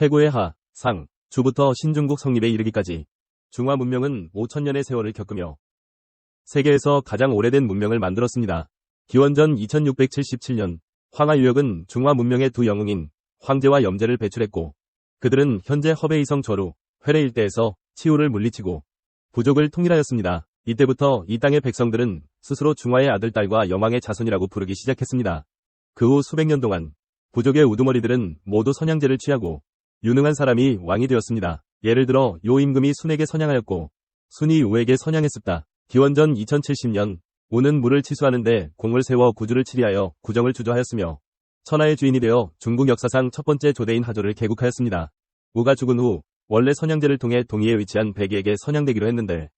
태고의 하, 상, 주부터 신중국 성립에 이르기까지 중화 문명은 5천년의 세월을 겪으며 세계에서 가장 오래된 문명을 만들었습니다. 기원전 2677년 황하유역은 중화 문명의 두 영웅인 황제와 염제를 배출했고 그들은 현재 허베이성 저루, 회례 일대에서 치우를 물리치고 부족을 통일하였습니다. 이때부터 이 땅의 백성들은 스스로 중화의 아들딸과 여망의 자손이라고 부르기 시작했습니다. 그 후 수백 년 동안 부족의 우두머리들은 모두 선양제를 취하고 유능한 사람이 왕이 되었습니다. 예를 들어 요 임금이 순에게 선양하였고 순이 우에게 선양했습니다. 기원전 2070년 우는 물을 치수하는데 공을 세워 구주를 치리하여 구정을 주저하였으며 천하의 주인이 되어 중국 역사상 첫 번째 조대인 하조를 개국하였습니다. 우가 죽은 후 원래 선양제를 통해 동의에 위치한 백이에게 선양되기로 했는데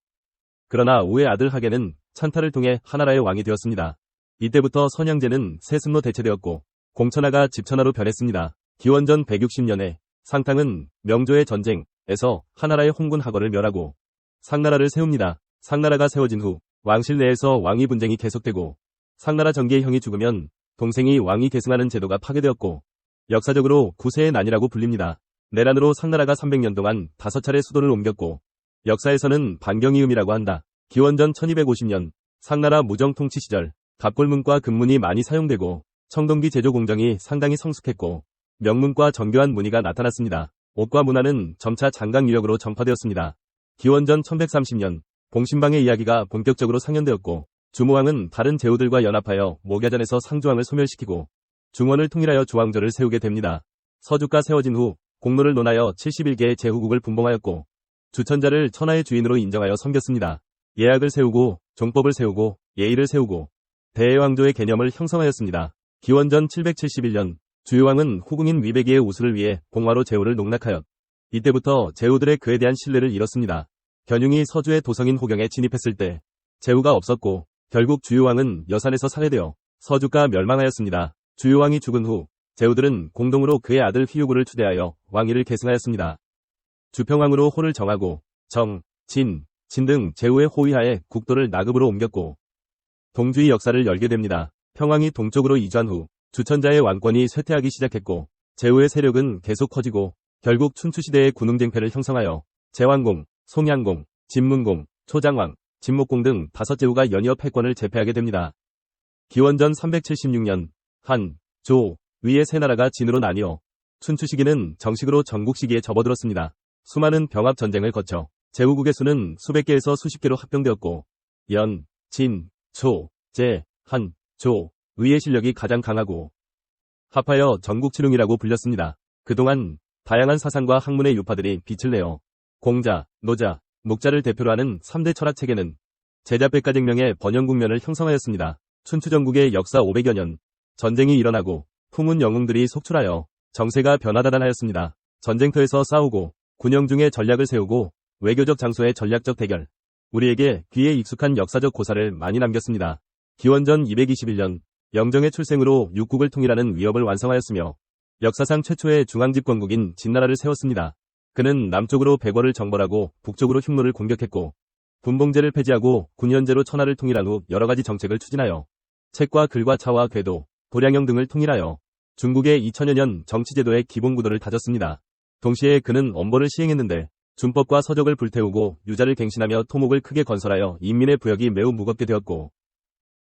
그러나 우의 아들 하계는 찬타를 통해 하나라의 왕이 되었습니다. 이때부터 선양제는 세습로 대체되었고 공천하가 집천하로 변했습니다. 기원전 160년에 상탕은 명조의 전쟁에서 하나라의 홍군 하거를 멸하고 상나라를 세웁니다. 상나라가 세워진 후 왕실 내에서 왕위 분쟁이 계속되고 상나라 전기의 형이 죽으면 동생이 왕위 계승하는 제도가 파괴되었고 역사적으로 구세의 난이라고 불립니다. 내란으로 상나라가 300년 동안 다섯 차례 수도를 옮겼고 역사에서는 반경이음이라고 한다. 기원전 1250년 상나라 무정 통치 시절 갑골문과 금문이 많이 사용되고 청동기 제조 공정이 상당히 성숙했고 명문과 정교한 무늬가 나타났습니다. 옷과 문화는 점차 장강 유역으로 전파되었습니다. 기원전 1130년 봉신방의 이야기가 본격적으로 상연되었고 주무왕은 다른 제후들과 연합하여 목야전에서 상주왕을 소멸시키고 중원을 통일하여 주왕조를 세우게 됩니다. 서주가 세워진 후 공로를 논하여 71개의 제후국을 분봉하였고 주천자를 천하의 주인으로 인정하여 섬겼습니다. 예약을 세우고 종법을 세우고 예의를 세우고 대예왕조의 개념을 형성하였습니다. 기원전 771년 주유왕은 후궁인 위백이의 우수를 위해 봉화로 제후를 농락하였. 이때부터 제후들의 그에 대한 신뢰를 잃었습니다. 견융이 서주의 도성인 호경에 진입했을 때 제후가 없었고 결국 주유왕은 여산에서 살해되어 서주가 멸망하였습니다. 주유왕이 죽은 후 제후들은 공동으로 그의 아들 휘유구를 추대하여 왕위를 계승하였습니다. 주평왕으로 호를 정하고 정, 진, 진 등 제후의 호위하에 국도를 나급으로 옮겼고 동주의 역사를 열게 됩니다. 평왕이 동쪽으로 이주한 후 주천자의 왕권이 쇠퇴하기 시작했고 제후의 세력은 계속 커지고 결국 춘추시대의 군웅쟁패를 형성하여 제왕공, 송양공, 진문공, 초장왕, 진목공 등 다섯 제후가 연이어 패권을 제패하게 됩니다. 기원전 376년 한, 조, 위의 세 나라가 진으로 나뉘어 춘추 시기는 정식으로 전국 시기에 접어들었습니다. 수많은 병합 전쟁을 거쳐 제후국의 수는 수백 개에서 수십 개로 합병되었고 연, 진, 초, 제, 한, 조, 위의 실력이 가장 강하고 합하여 전국치룡이라고 불렸습니다. 그동안 다양한 사상과 학문의 유파들이 빛을 내어 공자, 노자, 목자를 대표로 하는 3대 철학 체계는 제자백가쟁명의 번영 국면을 형성하였습니다. 춘추전국의 역사 500여 년, 전쟁이 일어나고 풍운 영웅들이 속출하여 정세가 변화다단하였습니다. 전쟁터에서 싸우고 군영 중에 전략을 세우고 외교적 장소의 전략적 대결. 우리에게 귀에 익숙한 역사적 고사를 많이 남겼습니다. 기원전 221년 영정의 출생으로 육국을 통일하는 위협을 완성하였으며 역사상 최초의 중앙집권국인 진나라를 세웠습니다. 그는 남쪽으로 백월을 정벌하고 북쪽으로 흉노를 공격했고 분봉제를 폐지하고 군현제로 천하를 통일한 후 여러 가지 정책을 추진하여 책과 글과 차와 궤도, 도량형 등을 통일하여 중국의 2000여 년 정치제도의 기본 구도를 다졌습니다. 동시에 그는 엄벌을 시행했는데 준법과 서적을 불태우고 유자를 갱신하며 토목을 크게 건설하여 인민의 부역이 매우 무겁게 되었고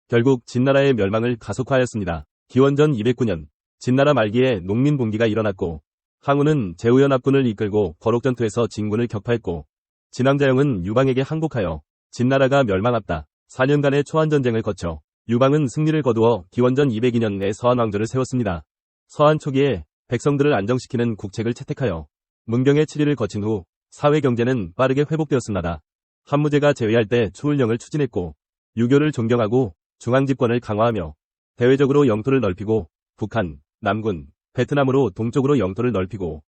결국 진나라의 멸망을 가속화하였습니다. 기원전 209년 진나라 말기에 농민 봉기가 일어났고 항우는 제우연 합군을 이끌고 거록전투에서 진군을 격파했고 진왕자영은 유방에게 항복하여 진나라가 멸망했다. 4년간의 초안전쟁을 거쳐 유방은 승리를 거두어 기원전 202년에 서한 왕조를 세웠습니다. 서한 초기에 백성들을 안정시키는 국책을 채택하여 문경의 7일을 거친 후 사회 경제는 빠르게 회복되었습니다. 한무제가 제외할 때 추울령을 추진했고 유교를 존경하고 중앙집권을 강화하며 대외적으로 영토를 넓히고 북한, 남군, 베트남으로 동쪽으로 영토를 넓히고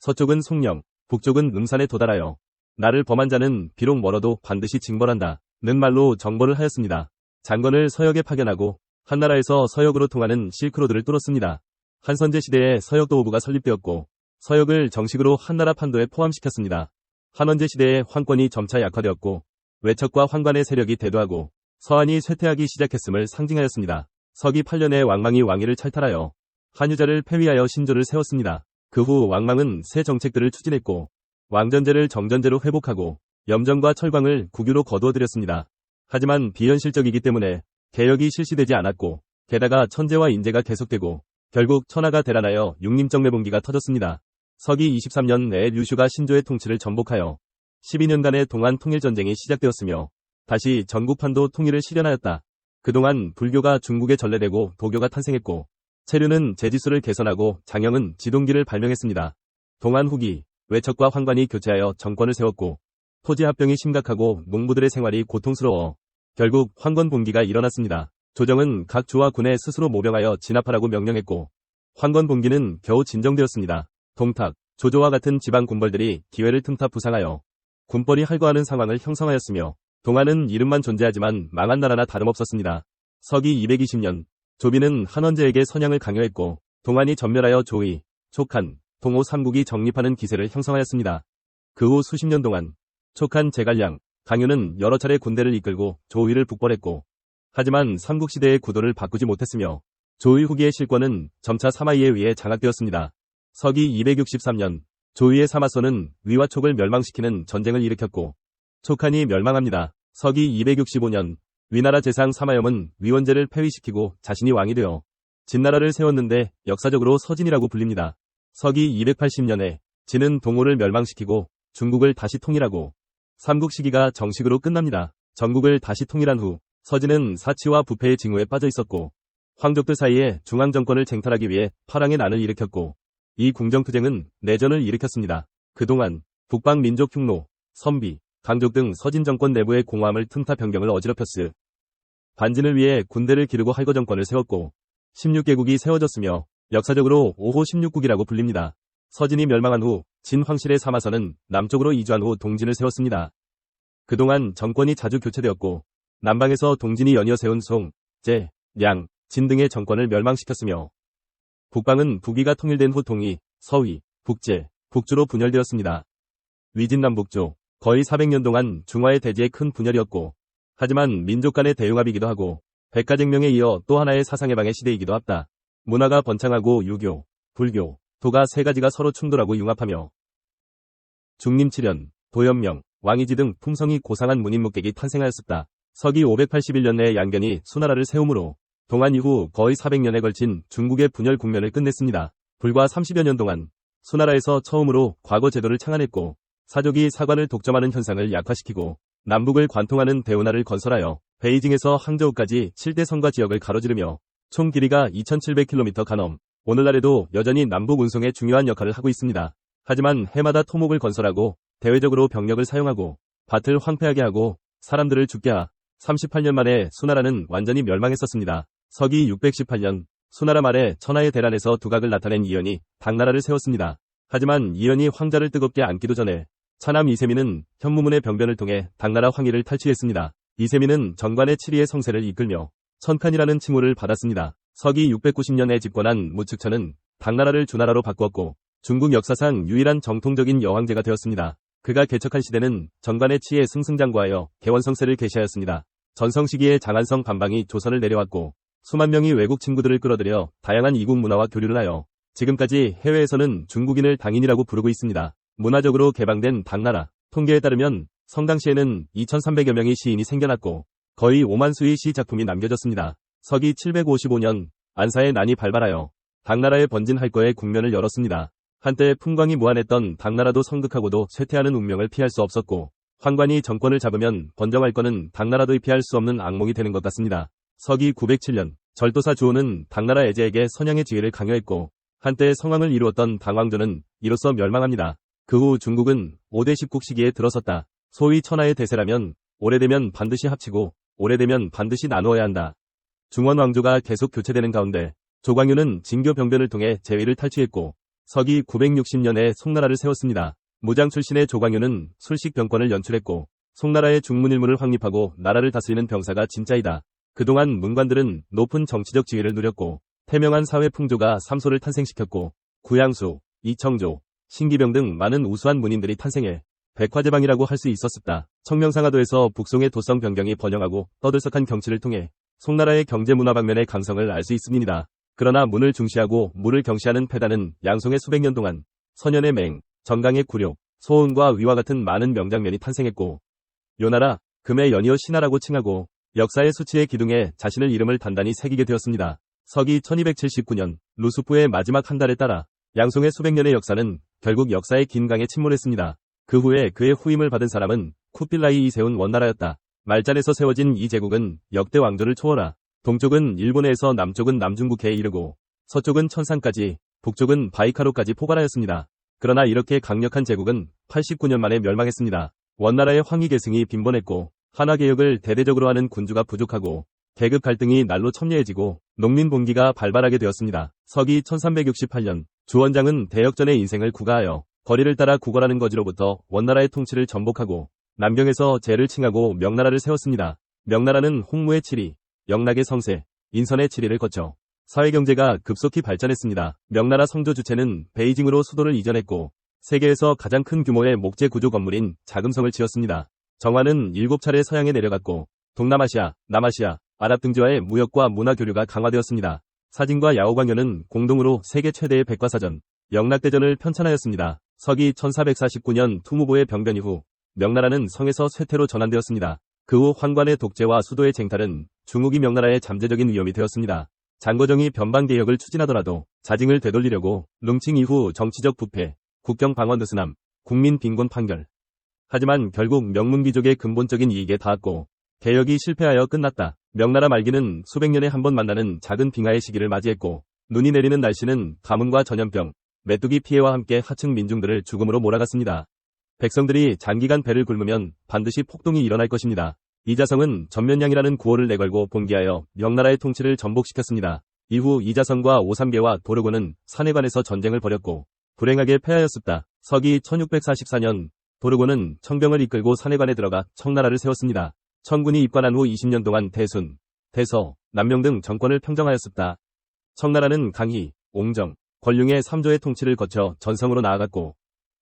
서쪽은 송령, 북쪽은 음산에 도달하여 나를 범한 자는 비록 멀어도 반드시 징벌한다. 는 말로 정벌을 하였습니다. 장건을 서역에 파견하고 한나라에서 서역으로 통하는 실크로드를 뚫었습니다. 한선제 시대에 서역도호부가 설립되었고 서역을 정식으로 한나라 판도에 포함시켰습니다. 한원제 시대에 황권이 점차 약화되었고 외척과 황관의 세력이 대두하고 서한이 쇠퇴하기 시작했음을 상징하였습니다. 서기 8년에 왕망이 왕위를 철탈하여 한유자를 폐위하여 신조를 세웠습니다. 그 후 왕망은 새 정책들을 추진했고 왕전제를 정전제로 회복하고 염정과 철광을 국유로 거두어들였습니다. 하지만 비현실적이기 때문에 개혁이 실시되지 않았고 게다가 천재와 인재가 계속되고 결국 천하가 대란하여 육림정매봉기가 터졌습니다. 서기 23년 내에 류슈가 신조의 통치를 전복하여 12년간의 동안 통일전쟁이 시작되었으며 다시 전국판도 통일을 실현하였다. 그동안 불교가 중국에 전래되고 도교가 탄생했고 체류는 제지수를 개선하고 장영은 지동기를 발명했습니다. 동안 후기 외척과 황관이 교체하여 정권을 세웠고 토지 합병이 심각하고 농부들의 생활이 고통스러워 결국 황건 봉기가 일어났습니다. 조정은 각 주와 군에 스스로 모병하여 진압하라고 명령했고 황건 봉기는 겨우 진정되었습니다. 동탁, 조조와 같은 지방 군벌들이 기회를 틈타 부상하여 군벌이 할거하는 상황을 형성하였으며 동안은 이름만 존재하지만 망한 나라나 다름없었습니다. 서기 220년 조비는 한원제에게 선양을 강요했고 동안이 전멸하여 조의, 촉한, 동호 삼국이 정립하는 기세를 형성하였습니다. 그 후 수십 년 동안 촉한 제갈량, 강유는 여러 차례 군대를 이끌고 조의를 북벌했고 하지만 삼국시대의 구도를 바꾸지 못했으며 조의 후기의 실권은 점차 사마이에 의해 장악되었습니다. 서기 263년 조의의 사마소는 위와 촉을 멸망시키는 전쟁을 일으켰고 촉한이 멸망합니다. 서기 265년 위나라 재상 사마염은 위원제를 폐위시키고 자신이 왕이 되어 진나라를 세웠는데 역사적으로 서진이라고 불립니다. 서기 280년에 진은 동호를 멸망시키고 중국을 다시 통일하고 삼국 시기가 정식으로 끝납니다. 전국을 다시 통일한 후 서진은 사치와 부패의 징후에 빠져 있었고 황족들 사이에 중앙정권을 쟁탈하기 위해 파랑의 난을 일으켰고 이 궁정투쟁은 내전을 일으켰습니다. 그동안 북방 민족 흉노, 선비, 강족 등 서진 정권 내부의 공허함을 틈타 변경을 어지럽혔으. 반진을 위해 군대를 기르고 할거 정권을 세웠고 16개국이 세워졌으며 역사적으로 5호 16국이라고 불립니다. 서진이 멸망한 후 진황실의 사마선은 남쪽으로 이주한 후 동진을 세웠습니다. 그동안 정권이 자주 교체되었고 남방에서 동진이 연이어 세운 송, 제, 량, 진 등의 정권을 멸망시켰으며 북방은 북위가 통일된 후 동위, 서위, 북제, 북주로 분열되었습니다. 위진남북조, 거의 400년 동안 중화의 대지의 큰 분열이었고 하지만 민족 간의 대융합이기도 하고 백가쟁명에 이어 또 하나의 사상해방의 시대이기도 합다. 문화가 번창하고 유교, 불교, 도가 세 가지가 서로 충돌하고 융합하며 중림칠연, 도연명, 왕이지 등 품성이 고상한 문인묵객이 탄생하였습니다. 서기 581년에 양견이 수나라를 세우므로 동안 이후 거의 400년에 걸친 중국의 분열 국면을 끝냈습니다. 불과 30여 년 동안 수나라에서 처음으로 과거 제도를 창안했고 사족이 사관을 독점하는 현상을 약화시키고 남북을 관통하는 대운하를 건설하여 베이징에서 항저우까지 7대 성과 지역을 가로지르며 총 길이가 2700km 가넘 오늘날에도 여전히 남북 운송에 중요한 역할을 하고 있습니다. 하지만 해마다 토목을 건설하고 대외적으로 병력을 사용하고 밭을 황폐하게 하고 사람들을 죽게 하 38년 만에 수나라는 완전히 멸망했었습니다. 서기 618년 수나라 말에 천하의 대란에서 두각을 나타낸 이연이 당나라를 세웠습니다. 하지만 이연이 황자를 뜨겁게 안기도 전에 차남 이세민은 현무문의 병변을 통해 당나라 황위를 탈취했습니다. 이세민은 정관의 7위의 성세를 이끌며 천칸이라는 칭호를 받았습니다. 서기 690년에 집권한 무측천은 당나라를 주나라로 바꾸었고 중국 역사상 유일한 정통적인 여왕제가 되었습니다. 그가 개척한 시대는 정관의 치에 승승장구하여 개원성세를 개시하였습니다. 전성 시기에 장안성 반방이 조선을 내려왔고 수만 명이 외국 친구들을 끌어들여 다양한 이국 문화와 교류를 하여 지금까지 해외에서는 중국인을 당인이라고 부르고 있습니다. 문화적으로 개방된 당나라 통계에 따르면 성당시에는 2,300여 명의 시인이 생겨났고 거의 5만 수의 시 작품이 남겨졌습니다. 서기 755년 안사의 난이 발발하여 당나라의 번진 할 거에 국면을 열었습니다. 한때 풍광이 무한했던 당나라도 성극하고도 쇠퇴하는 운명을 피할 수 없었고 황관이 정권을 잡으면 번정할 거는 당나라도 피할 수 없는 악몽이 되는 것 같습니다. 서기 907년 절도사 주호는 당나라 애제에게 선양의 지위를 강요했고 한때 성왕을 이루었던 당왕조는 이로써 멸망합니다. 그 후 중국은 5대 10국 시기에 들어섰다. 소위 천하의 대세라면 오래되면 반드시 합치고 오래되면 반드시 나누어야 한다. 중원 왕조가 계속 교체되는 가운데 조광유는 진교 병변을 통해 재위를 탈취했고 서기 960년에 송나라를 세웠습니다. 무장 출신의 조광유는 술식 병권을 연출했고 송나라의 중문일문을 확립하고 나라를 다스리는 병사가 진짜이다. 그동안 문관들은 높은 정치적 지위를 누렸고 태명한 사회 풍조가 삼소를 탄생시켰고 구양수, 이청조, 신기병 등 많은 우수한 문인들이 탄생해 백화제방이라고 할 수 있었습니다. 청명상하도에서 북송의 도성 변경이 번영하고 떠들썩한 경치를 통해 송나라의 경제문화 방면의 강성을 알 수 있습니다. 그러나 문을 중시하고 물을 경시하는 패단은 양송의 수백 년 동안 선현의 맹, 정강의 굴욕, 소은과 위와 같은 많은 명장면이 탄생했고 요나라, 금의 연이어 신하라고 칭하고 역사의 수치의 기둥에 자신을 이름을 단단히 새기게 되었습니다. 서기 1279년 루스프의 마지막 한 달에 따라 양송의 수백 년의 역사는 결국 역사의 긴 강에 침몰했습니다. 그 후에 그의 후임을 받은 사람은 쿠필라이 이 세운 원나라였다. 말잔에서 세워진 이 제국은 역대 왕조를 초월하 동쪽은 일본에서 남쪽은 남중국해에 이르고 서쪽은 천산까지 북쪽은 바이카로까지 포괄하였습니다. 그러나 이렇게 강력한 제국은 89년 만에 멸망했습니다. 원나라의 황희 계승이 빈번했고 한화개혁을 대대적으로 하는 군주가 부족하고 계급 갈등이 날로 첨예해지고 농민 봉기가 발발하게 되었습니다. 서기 1368년 주원장은 대역전의 인생을 구가하여 거리를 따라 구걸하는 거지로부터 원나라의 통치를 전복하고 남경에서 제를 칭하고 명나라를 세웠습니다. 명나라는 홍무의 7위, 영락의 성세, 인선의 7위를 거쳐 사회경제가 급속히 발전했습니다. 명나라 성조 주체는 베이징으로 수도를 이전했고 세계에서 가장 큰 규모의 목재 구조 건물인 자금성을 지었습니다. 정화는 7차례 서양에 내려갔고 동남아시아, 남아시아, 아랍 등지와의 무역과 문화 교류가 강화되었습니다. 사진과 야오광연은 공동으로 세계 최대의 백과사전, 영락대전을 편찬하였습니다. 서기 1449년 투무보의 병변 이후 명나라는 성에서 쇠퇴로 전환되었습니다. 그 후 환관의 독재와 수도의 쟁탈은 중국이 명나라의 잠재적인 위험이 되었습니다. 장거정이 변방개혁을 추진하더라도 자징을 되돌리려고 룽칭 이후 정치적 부패, 국경 방어 느스남, 국민 빈곤 판결. 하지만 결국 명문귀족의 근본적인 이익에 닿았고 개혁이 실패하여 끝났다. 명나라 말기는 수백 년에 한 번 만나는 작은 빙하의 시기를 맞이했고 눈이 내리는 날씨는 가뭄과 전염병, 메뚜기 피해와 함께 하층 민중들을 죽음으로 몰아갔습니다. 백성들이 장기간 배를 굶으면 반드시 폭동이 일어날 것입니다. 이자성은 전면량이라는 구호를 내걸고 봉기하여 명나라의 통치를 전복시켰습니다. 이후 이자성과 오삼계와 도르고는 산해관에서 전쟁을 벌였고 불행하게 패하였습니다. 서기 1644년 도르고는 청병을 이끌고 산해관에 들어가 청나라를 세웠습니다. 청군이 입관한 후 20년 동안 대순, 대서, 남명 등 정권을 평정하였습니다. 청나라는 강희, 옹정, 권룡의 3조의 통치를 거쳐 전성으로 나아갔고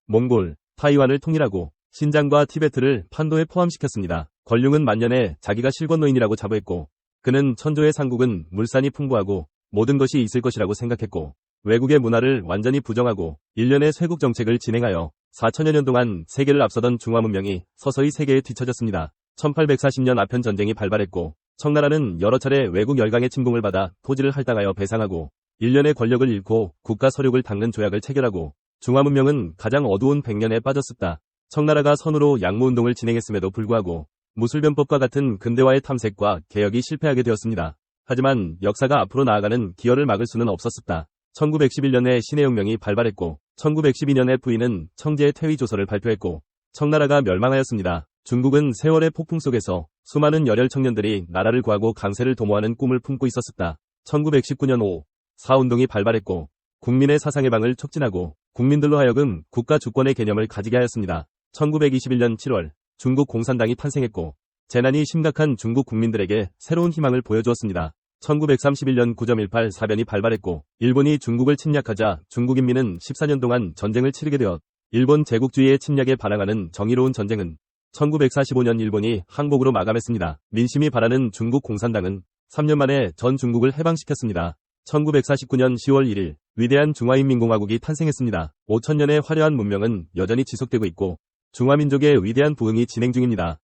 몽골, 타이완을 통일하고 신장과 티베트를 판도에 포함시켰습니다. 권룡은 만년에 자기가 실권노인이라고 자부했고 그는 천조의 상국은 물산이 풍부하고 모든 것이 있을 것이라고 생각했고 외국의 문화를 완전히 부정하고 일련의 쇄국 정책을 진행하여 4천여 년 동안 세계를 앞서던 중화 문명이 서서히 세계에 뒤처졌습니다. 1840년 아편 전쟁이 발발했고 청나라는 여러 차례 외국 열강의 침공을 받아 토지를 할당하여 배상하고 일련의 권력을 잃고 국가 서력을 닦는 조약을 체결하고 중화 문명은 가장 어두운 백년에 빠졌습니다. 청나라가 선으로 양무운동을 진행했음에도 불구하고 무술변법과 같은 근대화의 탐색과 개혁이 실패하게 되었습니다. 하지만 역사가 앞으로 나아가는 기여를 막을 수는 없었습니다. 1911년에 신해 혁명이 발발했고 1912년에 부인은 청제의 퇴위 조서를 발표했고 청나라가 멸망하였습니다. 중국은 세월의 폭풍 속에서 수많은 열혈 청년들이 나라를 구하고 강세를 도모하는 꿈을 품고 있었습니다. 1919년 5, 사운동이 발발했고 국민의 사상의 방을 촉진하고 국민들로 하여금 국가 주권의 개념을 가지게 하였습니다. 1921년 7월 중국 공산당이 탄생했고 재난이 심각한 중국 국민들에게 새로운 희망을 보여주었습니다. 1931년 9.18 사변이 발발했고 일본이 중국을 침략하자 중국 인민은 14년 동안 전쟁을 치르게 되었 일본 제국주의의 침략에 반항하는 정의로운 전쟁은 1945년 일본이 항복으로 마감했습니다. 민심이 바라는 중국 공산당은 3년 만에 전 중국을 해방시켰습니다. 1949년 10월 1일 위대한 중화인민공화국이 탄생했습니다. 5천년의 화려한 문명은 여전히 지속되고 있고 중화민족의 위대한 부흥이 진행 중입니다.